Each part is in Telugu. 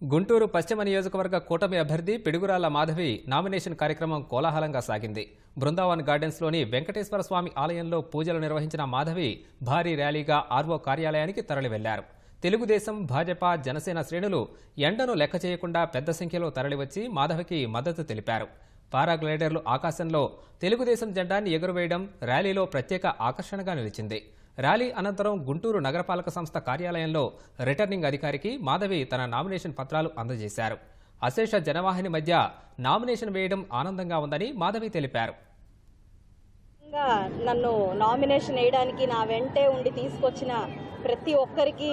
గుంటూరు పశ్చిమ నియోజకవర్గ కూటమి అభ్యర్థి పిడుగురాల మాధవి నామినేషన్ కార్యక్రమం కోలాహలంగా సాగింది. బృందావన్ గార్డెన్స్లోని వెంకటేశ్వర స్వామి ఆలయంలో పూజలు నిర్వహించిన మాధవి భారీ ర్యాలీగా ఆర్వో కార్యాలయానికి తరలివెళ్ళారు. తెలుగుదేశం భాజపా జనసేన శ్రేణులు ఎండను లెక్క చేయకుండా పెద్ద సంఖ్యలో తరలివచ్చి మాధవికి మద్దతు తెలిపారు. పారాగ్లైడర్లు ఆకాశంలో తెలుగుదేశం జెండాన్ని ఎగురవేయడం ర్యాలీలో ప్రత్యేక ఆకర్షణగా నిలిచింది. ర్యాలీ అనంతరం గుంటూరు నగరపాలక సంస్థ కార్యాలయంలో రిటర్నింగ్ అధికారికి మాధవి తన నామినేషన్ పత్రాలు అందజేశారు. అశేష జనవాహిని మధ్య నామినేషన్ వేయడం ఆనందంగా ఉందని మాధవి తెలిపారు. నన్ను నామినేషన్ వేయడానికి నా వెంటే ఉండి తీసుకొచ్చిన ప్రతి ఒక్కరికి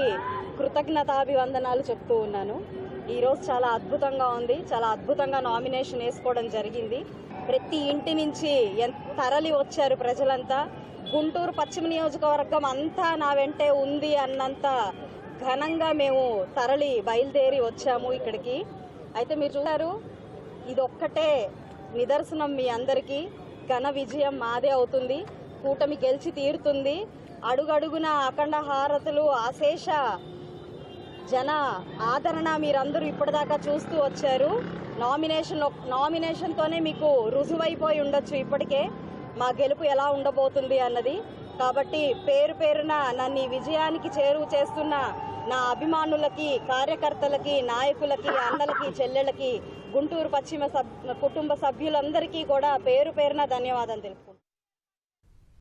కృతజ్ఞతాభివందనాలు చెప్తూ ఉన్నాను. ఈరోజు చాలా అద్భుతంగా ఉంది. చాలా అద్భుతంగా నామినేషన్ వేసుకోవడం జరిగింది. ప్రతి ఇంటి నుంచి ఎంత తరలి వచ్చారు ప్రజలంతా. గుంటూరు పశ్చిమ నియోజకవర్గం అంతా నా వెంటే ఉంది అన్నంత ఘనంగా మేము తరలి బయలుదేరి వచ్చాము ఇక్కడికి. అయితే మీరు చూశారు ఇదొక్కటే నిదర్శనం మీ అందరికీ. ఘన విజయం మాదే అవుతుంది. కూటమి గెలిచి తీరుతుంది. అడుగడుగున అఖండ హారతులు అశేష జన ఆదరణ మీరందరూ ఇప్పటిదాకా చూస్తూ వచ్చారు. నామినేషన్ నామినేషన్తోనే మీకు రుజువైపోయి ఉండొచ్చు ఇప్పటికే. మా గెలుపు ఎలా ఉండబోతుంది అన్నది. కాబట్టి పేరు పేరున నన్ను ఈ విజయానికి చేరువ చేస్తున్న నా అభిమానులకి కార్యకర్తలకి నాయకులకి అన్నలకి చెల్లెళ్ళకి గుంటూరు పశ్చిమ సబ్ కుటుంబ సభ్యులందరికీ కూడా పేరు పేరున ధన్యవాదాలు తెలుపుకుంటున్నాను.